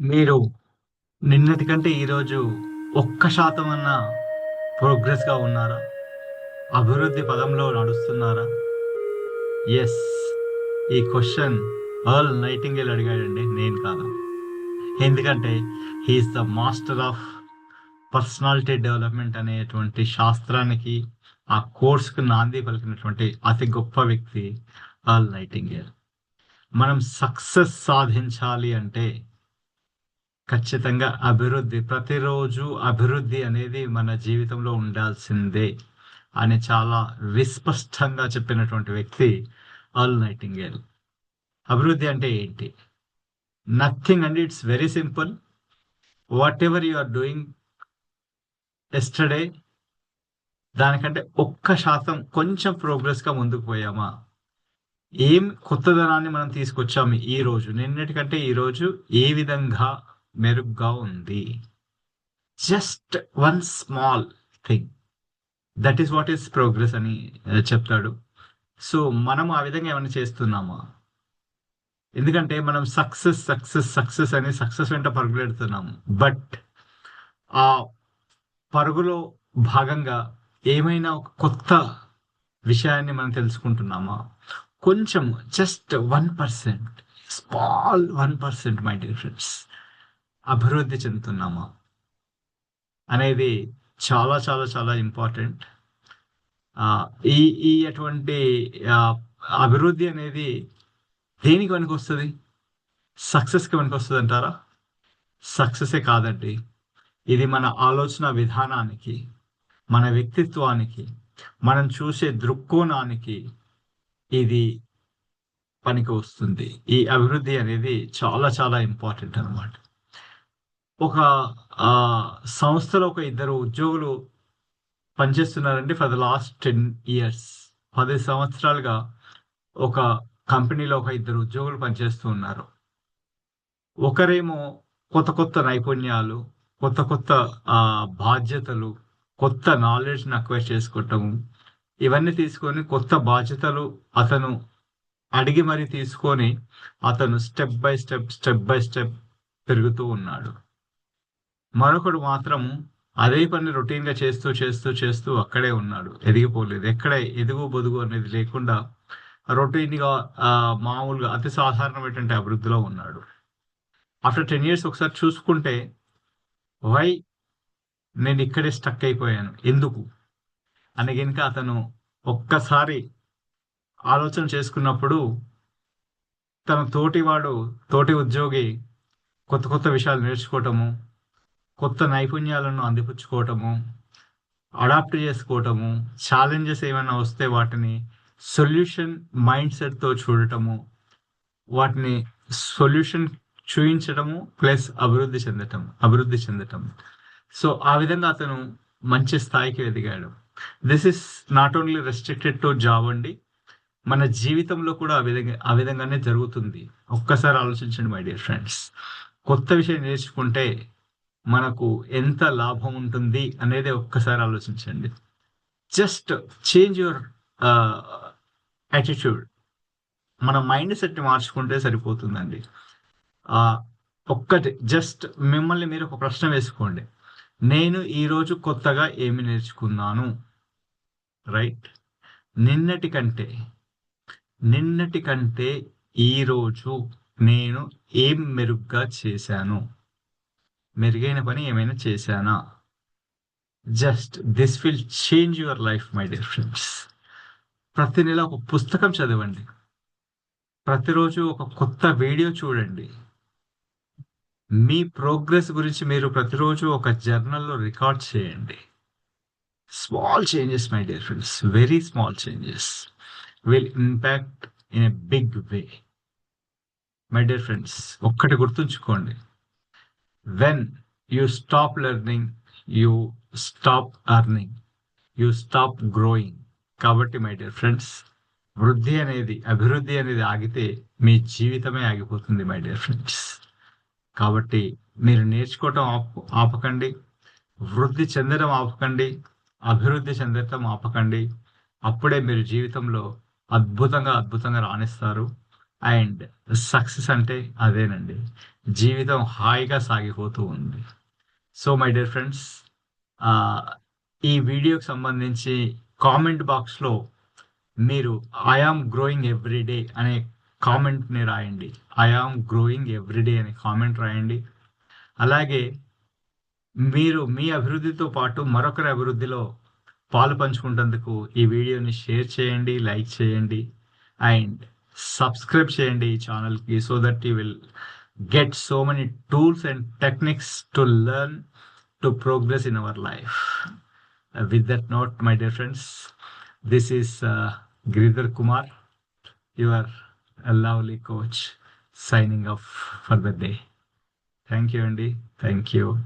మీరు నిన్నటి కంటే ఈరోజు ఒక్క శాతం అన్న ప్రోగ్రెస్గా ఉన్నారా? అభివృద్ధి పదంలో నడుస్తున్నారా? ఎస్ ఈ క్వశ్చన్ ఆల్ నైటింగేల్ అడిగాడండి నేను కాదు. ఎందుకంటే he is the master of personality development అనేటువంటి శాస్త్రానికి ఆ కోర్సుకు నాంది పలికినటువంటి అతి గొప్ప వ్యక్తి ఆల్ నైటింగేల్. మనం సక్సెస్ సాధించాలి అంటే ఖచ్చితంగా అభివృద్ధి ప్రతిరోజు అభివృద్ధి అనేది మన జీవితంలో ఉండాల్సిందే అని చాలా విస్పష్టంగా చెప్పినటువంటి వ్యక్తి ఆల్ నైటింగేల్. అభివృద్ధి అంటే ఏంటి? Nothing and it's very simple. Whatever you are doing yesterday దానికంటే ఒక్క శాతం కొంచెం ప్రోగ్రెస్గా ముందుకు పోయామా? ఏం కొత్తదనాన్ని మనం తీసుకొచ్చాము ఈ రోజు? నిన్నటికంటే ఈ రోజు ఏ విధంగా మెరుగ్గా ఉంది? Just one small thing that is what is progress అని eh, చెప్తాడు. సో మనం ఆ విధంగా ఏమైనా చేస్తున్నామా? ఎందుకంటే మనం సక్సెస్ సక్సెస్ సక్సెస్ అని సక్సెస్ వెంట పరుగులెడుతున్నాము. బట్ ఆ పరుగులో భాగంగా ఏమైనా ఒక కొత్త విషయాన్ని మనం తెలుసుకుంటున్నామా? కొంచెం just one percent small one percent my dear friends అభివృద్ధి చెందుతున్నామా? అనేది చాలా చాలా చాలా ఇంపార్టెంట్ ఈ ఈ అటువంటి అభివృద్ధి అనేది దేనికి వెనక వస్తుంది సక్సెస్కి వెనక వస్తుంది అంటారా సక్సెసే కాదండి. ఇది మన ఆలోచన విధానానికి మన వ్యక్తిత్వానికి మనం చూసే దృక్కోణానికి ఇది పనికి వస్తుంది. ఈ అభివృద్ధి అనేది చాలా చాలా ఇంపార్టెంట్ అన్నమాట. ఒక సంస్థలో ఒక ఇద్దరు ఉద్యోగులు పనిచేస్తున్నారండి for the last ten years. పది సంవత్సరాలుగా ఒక కంపెనీలో ఒక ఇద్దరు ఉద్యోగులు పనిచేస్తూ ఉన్నారు. ఒకరేమో కొత్త కొత్త నైపుణ్యాలు కొత్త కొత్త బాధ్యతలు కొత్త నాలెడ్జ్ని అక్వైర్ చేసుకోవటము ఇవన్నీ తీసుకొని కొత్త బాధ్యతలు అతను అడిగి మరి తీసుకొని అతను step by step step by step పెరుగుతూ ఉన్నాడు. మరొకడు మాత్రం అదే పని రొటీన్గా చేస్తూ చేస్తూ చేస్తూ అక్కడే ఉన్నాడు. ఎదిగిపోలేదు. ఎక్కడ ఎదుగు బొదుగు అనేది లేకుండా రొటీన్గా మామూలుగా అతి సాధారణమైనటువంటి అభివృద్ధిలో ఉన్నాడు. ఆఫ్టర్ టెన్ ఇయర్స్ ఒకసారి చూసుకుంటే వై నేను ఇక్కడే స్టక్ అయిపోయాను. ఎందుకు? అని కనుక అతను ఒక్కసారి ఆలోచన చేసుకున్నప్పుడు తన తోటివాడు తోటి ఉద్యోగి కొత్త కొత్త విషయాలు నేర్చుకోవటము కొత్త నైపుణ్యాలను అందిపుచ్చుకోవటము అడాప్ట్ చేసుకోవటము ఛాలెంజెస్ ఏమైనా వస్తే వాటిని సొల్యూషన్ మైండ్ సెట్తో చూడటము వాటిని సొల్యూషన్ చూయించడము ప్లస్ అభివృద్ధి చెందటం అభివృద్ధి చెందటం సో ఆ విధంగా అతను మంచి స్థాయికి ఎదిగాడు. This is not only restricted to job అండి మన జీవితంలో కూడా ఆ విధంగా ఆ విధంగానే జరుగుతుంది. ఒక్కసారి ఆలోచించండి మై డియర్ ఫ్రెండ్స్ కొత్త విషయం నేర్చుకుంటే మనకు ఎంత లాభం ఉంటుంది అనేది ఒక్కసారి ఆలోచించండి. జస్ట్ చేంజ్ యువర్ యాటిట్యూడ్ మన మైండ్ సెట్ని మార్చుకుంటే సరిపోతుందండి. ఒక్కటి జస్ట్ మిమ్మల్ని మీరు ఒక ప్రశ్న వేసుకోండి. నేను ఈరోజు కొత్తగా ఏమి నేర్చుకున్నాను? రైట్. నిన్నటి కంటే నిన్నటి కంటే ఈరోజు నేను ఏం మెరుగ్గా చేశాను? మెరుగైన పని ఏమైనా చేశానా? Just this will change your life my dear friends. ప్రతి నెల ఒక పుస్తకం చదవండి. ప్రతిరోజు ఒక కొత్త వీడియో చూడండి. మీ ప్రోగ్రెస్ గురించి మీరు ప్రతిరోజు ఒక జర్నల్లో రికార్డ్ చేయండి. Small changes my dear friends very small changes will impact in a big way my dear friends ఒక్కటి గుర్తుంచుకోండి. When you stop learning you stop earning you stop growing కాబట్టి మై డియర్ ఫ్రెండ్స్ వృద్ధి అనేది అభివృద్ధి అనేది ఆగితే మీ జీవితమే ఆగిపోతుంది మై డియర్ ఫ్రెండ్స్ కాబట్టి మీరు నేర్చుకోవటం ఆపు ఆపకండి. వృద్ధి చెందడం ఆపకండి. అభివృద్ధి చెందటం ఆపకండి. అప్పుడే మీరు జీవితంలో అద్భుతంగా అద్భుతంగా రాణిస్తారు. అండ్ సక్సెస్ అంటే అదేనండి. జీవితం హాయిగా సాగిపోతూ ఉంది. సో మై డియర్ ఫ్రెండ్స్ ఈ వీడియోకి సంబంధించి కామెంట్ బాక్స్లో మీరు ఐఆమ్ గ్రోయింగ్ ఎవ్రీడే అనే కామెంట్ని రాయండి. ఐఆమ్ గ్రోయింగ్ ఎవ్రీడే అనే కామెంట్ రాయండి. అలాగే మీరు మీ అభివృద్ధితో పాటు మరొకరి అభివృద్ధిలో పాలు పంచుకుంటేందుకు ఈ వీడియోని షేర్ చేయండి లైక్ చేయండి అండ్ సబ్స్క్రైబ్ చేయండి ఈ ఛానల్కి so that you will get so many tools and techniques to learn to progress in our life with that note my dear friends this is Giridhar Kumar your a lovely coach signing off for the day. Thank you, Andy. Thank you.